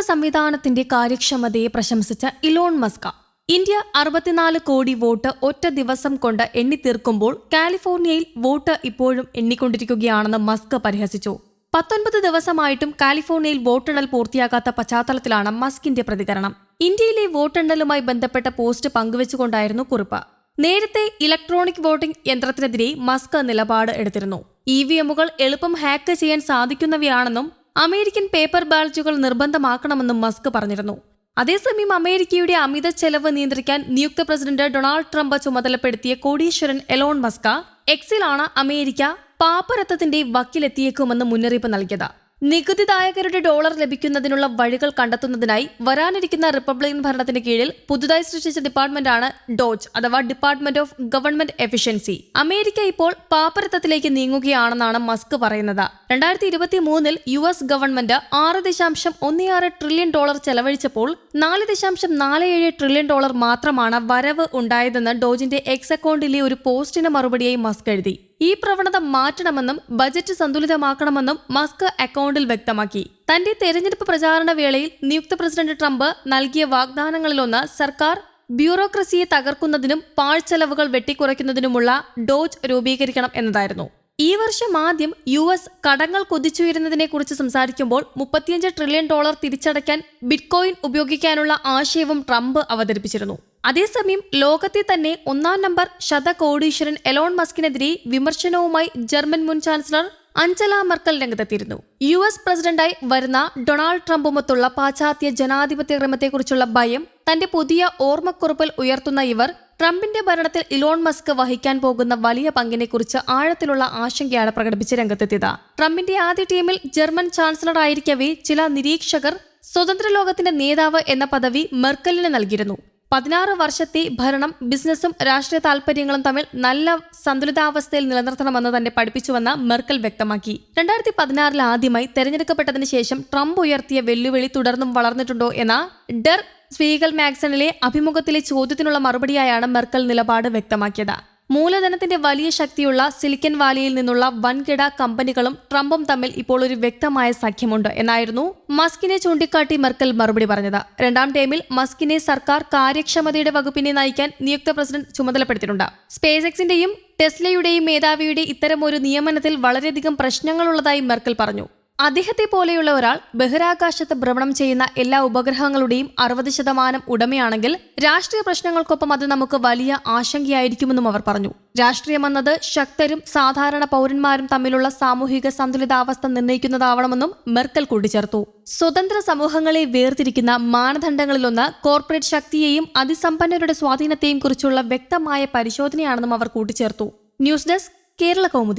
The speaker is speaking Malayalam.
സംവിധാനത്തിന്റെ കാര്യക്ഷമതയെ പ്രശംസിച്ച ഇലോൺ മസ്ക. ഇന്ത്യ അറുപത്തിനാല് കോടി വോട്ട് ഒറ്റ ദിവസം കൊണ്ട് എണ്ണിത്തീർക്കുമ്പോൾ കാലിഫോർണിയയിൽ വോട്ട് ഇപ്പോഴും എണ്ണിക്കൊണ്ടിരിക്കുകയാണെന്ന് മസ്ക് പരിഹസിച്ചു. പത്തൊൻപത് ദിവസമായിട്ടും കാലിഫോർണിയയിൽ വോട്ടെണ്ണൽ പൂർത്തിയാകാത്ത പശ്ചാത്തലത്തിലാണ് മസ്കിന്റെ പ്രതികരണം. ഇന്ത്യയിലെ വോട്ടെണ്ണലുമായി ബന്ധപ്പെട്ട പോസ്റ്റ് പങ്കുവച്ചുകൊണ്ടായിരുന്നു കുറിപ്പ്. നേരത്തെ ഇലക്ട്രോണിക് വോട്ടിംഗ് യന്ത്രത്തിനെതിരെ മസ്ക് നിലപാട് എടുത്തിരുന്നു. ഇ വി എമ്മുകൾ എളുപ്പം ഹാക്ക് ചെയ്യാൻ സാധിക്കുന്നവയാണെന്നും അമേരിക്കൻ പേപ്പർ ബാലറ്റുകൾ നിർബന്ധമാക്കണമെന്നും മസ്ക് പറഞ്ഞിരുന്നു. അതേസമയം അമേരിക്കയുടെ അമിത ചെലവ് നിയന്ത്രിക്കാൻ നിയുക്ത പ്രസിഡന്റ് ഡൊണാൾഡ് ട്രംപ് ചുമതലപ്പെടുത്തിയ കോടീശ്വരൻ എലോൺ മസ്ക എക്സിലാണ് അമേരിക്ക പാപ്പരത്വത്തിന്റെ വക്കിലെത്തിയേക്കുമെന്ന് മുന്നറിയിപ്പ് നൽകിയത്. നികുതിദായകരുടെ ഡോളർ ലഭിക്കുന്നതിനുള്ള വഴികൾ കണ്ടെത്തുന്നതിനായി വരാനിരിക്കുന്ന റിപ്പബ്ലിക്കൻ ഭരണത്തിന് കീഴിൽ പുതുതായി സൃഷ്ടിച്ച ഡിപ്പാർട്ട്മെന്റാണ് ഡോജ് അഥവാ department of government efficiency. America ഇപ്പോൾ പാപ്പരത്തത്തിലേക്ക് നീങ്ങുകയാണെന്നാണ് മസ്ക് പറയുന്നത്. രണ്ടായിരത്തി ഇരുപത്തി മൂന്നിൽ യു എസ് ഗവൺമെന്റ് ആറ് ദശാംശം ഒന്നിയാറ് ട്രില്യൺ ഡോളർ ചെലവഴിച്ചപ്പോൾ നാല് ദശാംശം നാല് ഏഴ് ട്രില്യൺ ഡോളർ മാത്രമാണ് വരവ് ഉണ്ടായതെന്ന് ഡോജിന്റെ എക്സ് അക്കൗണ്ടിലെ ഒരു പോസ്റ്റിന് മറുപടിയായി മസ്ക് എഴുതി. ഈ പ്രവണത മാറ്റണമെന്നും ബജറ്റ് സന്തുലിതമാക്കണമെന്നും മസ്ക് അക്കൗണ്ടിൽ വ്യക്തമാക്കി. തന്റെ തെരഞ്ഞെടുപ്പ് പ്രചാരണ വേളയിൽ നിയുക്ത പ്രസിഡന്റ് ട്രംപ് നൽകിയ വാഗ്ദാനങ്ങളിലൊന്ന് സർക്കാർ ബ്യൂറോക്രസിയെ തകർക്കുന്നതിനും പാഴ്ചെലവുകൾ വെട്ടിക്കുറയ്ക്കുന്നതിനുമുള്ള ഡോജ് രൂപീകരിക്കണം എന്നതായിരുന്നു. ഈ വർഷം ആദ്യം യു എസ് കടങ്ങൾ കുതിച്ചുയരുന്നതിനെ കുറിച്ച് സംസാരിക്കുമ്പോൾ മുപ്പത്തിയഞ്ച് ട്രില്യൺ ഡോളർ തിരിച്ചടയ്ക്കാൻ ബിറ്റ്കോയിൻ ഉപയോഗിക്കാനുള്ള ആശയവും ട്രംപ് അവതരിപ്പിച്ചിരുന്നു. അതേസമയം ലോകത്തെ തന്നെ ഒന്നാം നമ്പർ ശതകോടീശ്വരൻ എലോൺ മസ്കിനെതിരെ വിമർശനവുമായി ജർമ്മൻ മുൻ ചാൻസലർ അഞ്ചല മർക്കൽ രംഗത്തെത്തിയിരുന്നു. യു എസ് പ്രസിഡന്റായി വരുന്ന ഡൊണാൾഡ് ട്രംപുമൊത്തുള്ള പാശ്ചാത്യ ജനാധിപത്യ ക്രമത്തെക്കുറിച്ചുള്ള ഭയം തന്റെ പുതിയ ഓർമ്മക്കുറിപ്പിൽ ഉയർത്തുന്ന ഇവർ ട്രംപിന്റെ ഭരണത്തിൽ ഇലോൺ മസ്ക് വഹിക്കാൻ പോകുന്ന വലിയ പങ്കിനെക്കുറിച്ച് ആഴത്തിലുള്ള ആശങ്കയാണ് പ്രകടിപ്പിച്ച് രംഗത്തെത്തിയത്. ട്രംപിന്റെ ആദ്യ ടീമിൽ ജർമ്മൻ ചാൻസലർ ആയിരിക്കവേ ചില നിരീക്ഷകർ സ്വതന്ത്ര ലോകത്തിന്റെ നേതാവ് എന്ന പദവി മെർക്കലിന് നൽകിയിരുന്നു. പതിനാറ് വർഷത്തെ ഭരണം ബിസിനസ്സും രാഷ്ട്രീയ താൽപര്യങ്ങളും തമ്മിൽ നല്ല സന്തുലിതാവസ്ഥയിൽ നിലനിർത്തണമെന്ന് തന്നെ പഠിപ്പിച്ചുവെന്ന് മെർക്കൽ വ്യക്തമാക്കി. രണ്ടായിരത്തി പതിനാറിൽ ആദ്യമായി തെരഞ്ഞെടുക്കപ്പെട്ടതിന് ശേഷം ട്രംപ് ഉയർത്തിയ വെല്ലുവിളി തുടർന്നും വളർന്നിട്ടുണ്ടോ എന്ന ഡർ സ്വീഗൽ മാഗ്സണിലെ അഭിമുഖത്തിലെ ചോദ്യത്തിനുള്ള മറുപടിയായാണ് മെർക്കൽ നിലപാട് വ്യക്തമാക്കിയത്. മൂലധനത്തിന്റെ വലിയ ശക്തിയുള്ള സിലിക്കൻ വാലിയിൽ നിന്നുള്ള വൻകിട കമ്പനികളും ട്രംപും തമ്മിൽ ഇപ്പോൾ ഒരു വ്യക്തമായ സഖ്യമുണ്ട് എന്നായിരുന്നു മസ്കിനെ ചൂണ്ടിക്കാട്ടി മെർക്കൽ മറുപടി പറഞ്ഞത്. രണ്ടാം ടൈമിൽ മസ്കിനെ സർക്കാർ കാര്യക്ഷമതയുടെ വകുപ്പിനെ നയിക്കാൻ നിയുക്ത പ്രസിഡന്റ് ചുമതലപ്പെടുത്തിയിട്ടുണ്ട്. സ്പേസ് എക്സിന്റെയും ടെസ്ലയുടെയും മേധാവിയുടെ ഇത്തരമൊരു നിയമനത്തിൽ വളരെയധികം പ്രശ്നങ്ങളുള്ളതായി മെർക്കൽ പറഞ്ഞു. അദ്ദേഹത്തെ പോലെയുള്ള ഒരാൾ ബഹിരാകാശത്ത് ഭ്രമണം ചെയ്യുന്ന എല്ലാ ഉപഗ്രഹങ്ങളുടെയും അറുപത് ശതമാനം ഉടമയാണെങ്കിൽ രാഷ്ട്രീയ പ്രശ്നങ്ങൾക്കൊപ്പം അത് നമുക്ക് വലിയ ആശങ്കയായിരിക്കുമെന്നും അവർ പറഞ്ഞു. രാഷ്ട്രീയമെന്നത് ശക്തരും സാധാരണ പൗരന്മാരും തമ്മിലുള്ള സാമൂഹിക സന്തുലിതാവസ്ഥ നിർണയിക്കുന്നതാവണമെന്നും മെർക്കൽ കൂട്ടിച്ചേർത്തു. സ്വതന്ത്ര സമൂഹങ്ങളെ വേർതിരിക്കുന്ന മാനദണ്ഡങ്ങളിലൊന്ന് കോർപ്പറേറ്റ് ശക്തിയെയും അതിസമ്പന്നരുടെ സ്വാധീനത്തെയും കുറിച്ചുള്ള വ്യക്തമായ പരിശോധനയാണെന്നും അവർ കൂട്ടിച്ചേർത്തു. News desk Kerala Kaumudi.